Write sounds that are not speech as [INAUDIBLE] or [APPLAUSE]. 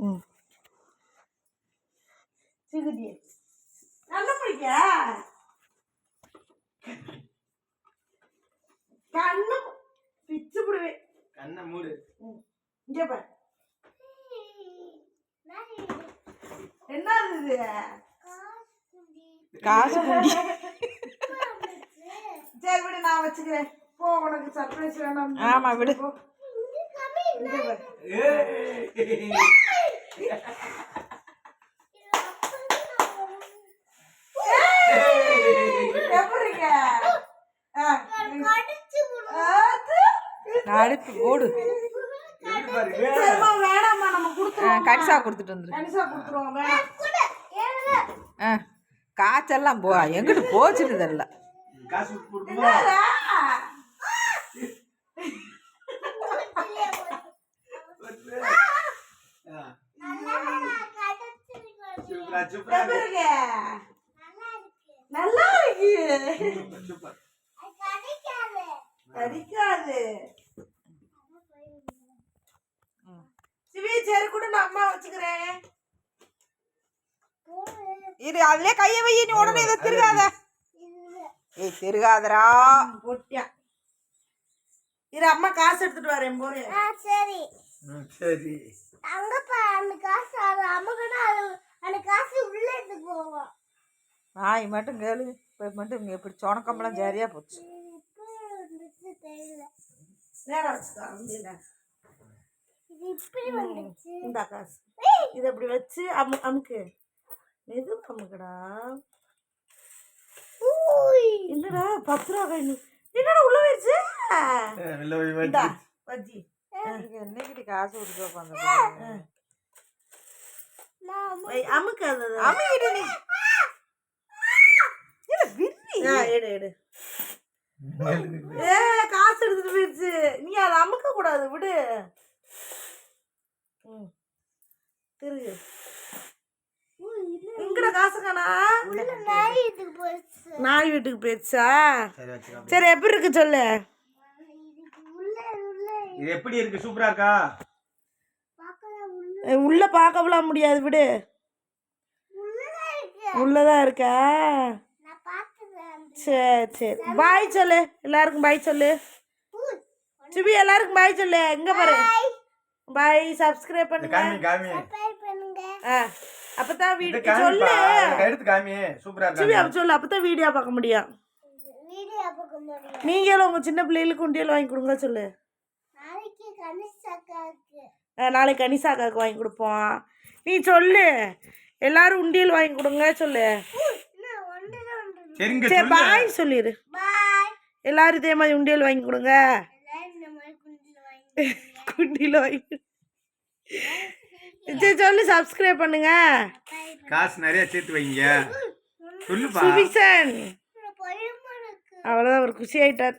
ம். சிகுதி நல்லா பிடிக்க? கண்ணு பிச்சு விடுவேன் கண்ணை மூடு. இங்க பாரு. என்ன இது காசு குண்டி சரி விடு நான் வச்சுக்கிறேன். போ உனக்கு சர்ப்ரைஸ் வேணும். ஆமா, விடு. போ. இங்க பாரு. அடுத்து ஓடு வேணாம்மா நம்ம கொடுத்துருவோம் கொடுத்துட்டு வந்துரு கணிசா கொடுத்துருவோம் வேணாம் ஆ காய்ச்செல்லாம் போ எங்கிட்டு போச்சுன்னு தெரியல காசு கொடுக்குமா என்னடா? சூப்பரா சூப்பரா எப்படி இருக்க நல்லா இருக்கு. கடிக்காது. சிவி சரி கூட நான் அம்மா வச்சுக்கிறேன். இரு அதுலயே கையை வை நீ உடனே இதை திருகாத. ஏய் திருகாதரா பொட்டியா? இரு அம்மா காசு எடுத்துட்டு வரேன் போறேன் சரி. சரி. அங்கப்பா அந்த காசு அது அமுகனா அது அந்த காசு உள்ள எடுத்து போவோம் நாய் மட்டும் கேளு இப்போ மட்டும் இங்கே இப்படி சொணக்கம்லாம் சரியா போச்சு. இந்த காசு. இதை அப்படி வச்சு அமு அமுக்கு. மெது அமுக்குடா. என்னடா பத்து ரூபா காயின் என்னடா உள்ள போயிடுச்சு ஏ, வெளில போய் இந்தா வச்சு வஜ்ஜி. என்னைக்கிட்ட காசு கொடுத்து உட்காந்து அமுக்கு. அது. அமைக்கிட்டு நீ எடு எடு. ஏ காசு எடுத்துட்டு போயிடுச்சு. நீ அதை அமுக்க கூடாது விடு. ம். திருகு. இங்கட காசு? காணா நாய் வீட்டுக்கு போயிடுச்சா? சரி எப்படி இருக்கு சொல்லு? இதுக்கு உள்ள உள்ள இது எப்படி இருக்கு? சூப்பரா இருக்கா? பார்க்கலாம் உள்ள ஏ, உள்ள. பார்க்கலாம் முடியாது விடு. உள்ளதான் இருக்கு உள்ளதான் இருக்கா நான் பார்த்துக்கிறேன் சரி சரி. பாய் சொல்லு. எல்லாருக்கும் பாய் சொல்லு. சுபி எல்லாருக்கும் பாய் சொல்லு. எங்க பாரு. பாய் சப்ஸ்கிரைப் பண்ணுங்க. ஆ அப்பதான் வீடியோ சொல்லு. எடுத்து காமி. சூப்பரா சுபி அப்ப சொல்லு. அப்பதான் வீடியோ பார்க்க முடியும். வீடியோ பார்க்க முடியும். நீங்களும் உங்க சின்ன பிள்ளைகளுக்கு உண்டியல் வாங்கி கொடுங்க சொல்லு. நாளைக்கு கனிசாக்காவுக்கு வாங்கி கொடுப்போம். நீ சொல்லு. எல்லாரும் உண்டியல் வாங்கி கொடுங்க சொல்லு. சரிங்க சரி சொல்லு பாய் சொல்லிடு பாய் எல்லாரும் இதே மாதிரி உண்டியல் வாங்கி கொடுங்க. எல்லாரும் இந்த மாதிரி குண்டில் வாங்கி [LAUGHS] குண்டியில் வாங்கி சரி சொல்லு சப்ஸ்கிரைப் பண்ணுங்க. காசு நிறைய சேர்த்து வைங்க. சொல்லுப்பா. சுபிக்ஷன். அவ்வளோதான் அவர் குஷி ஆயிட்டார்.